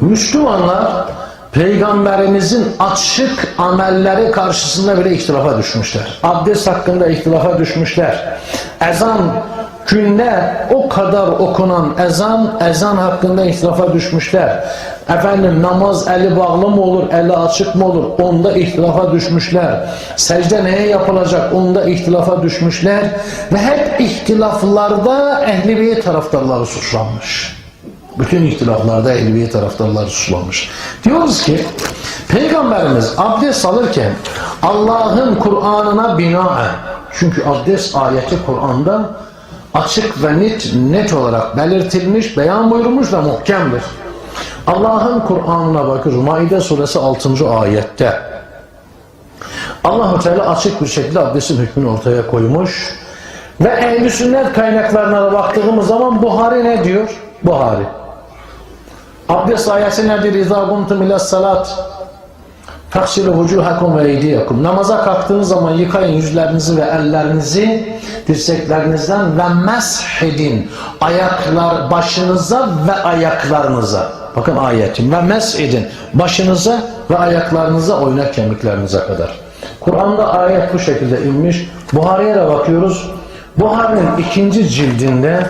Müslümanlar Peygamberimizin açık amelleri karşısında bile ihtilafa düşmüşler. Abdest hakkında ihtilafa düşmüşler. Ezan günde o kadar okunan ezan, ezan hakkında ihtilafa düşmüşler. Efendim namaz eli bağlı mı olur, eli açık mı olur? Onda ihtilafa düşmüşler. Secde neye yapılacak? Onda ihtilafa düşmüşler. Ve hep ihtilaflarda ehli beyt taraftarları suçlanmış. Bütün ihtilaflarda Ehliye taraftarlar suçlanmış. Diyoruz ki Peygamberimiz abdest alırken Allah'ın Kur'an'ına binaen çünkü abdest ayeti Kur'an'da açık ve net, net olarak belirtilmiş, beyan buyurmuş ve muhkemdir. Allah'ın Kur'an'ına bakıyoruz. Maide suresi 6. ayette Allah-u Teala açık bir şekilde abdestin hükmünü ortaya koymuş. Ve ehl sünnet kaynaklarına baktığımız zaman Buhari ne diyor? Buhari. Abdest ayeti nedir? İzâ gumtum ila salat Taksilu vucuhakum ve eydiyakum. Namaza kalktığınız zaman yıkayın yüzlerinizi ve ellerinizi dirseklerinizden ve meshedin. Ayaklar başınıza ve ayaklarınıza. Bakın ayetim. Ve meshedin. Başınıza ve ayaklarınıza oynak kemiklerinize kadar. Kur'an'da ayet bu şekilde inmiş. Buhari'ye de bakıyoruz. Buhari'nin ikinci cildinde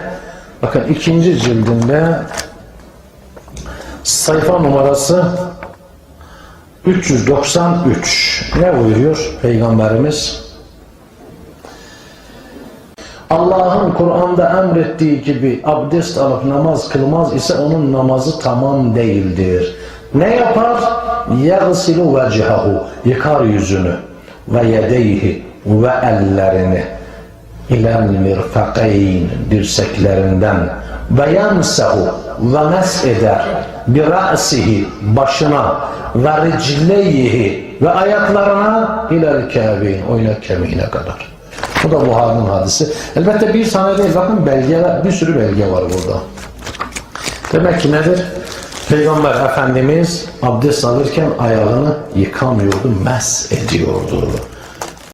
bakın ikinci cildinde sayfa numarası 393 ne buyuruyor Peygamberimiz? Allah'ın Kur'an'da emrettiği gibi abdest alıp namaz kılmaz ise onun namazı tamam değildir. Ne yapar? يَغْسِلُ وَجْهَهُ Yıkar yüzünü ve yedeyhi ve ellerini ilal mirfakayn dirseklerinden ve yamsahu ve mes eder bi ra'sihi başına ve ve ayaklarına ilal kâbin oynak kemiğine kadar. Bu da Buhari'nin hadisi. Elbette bir tane değil bakın belgeler bir sürü belge var burada. Demek ki nedir? Peygamber Efendimiz abdest alırken ayağını yıkamıyordu, mes ediyordu.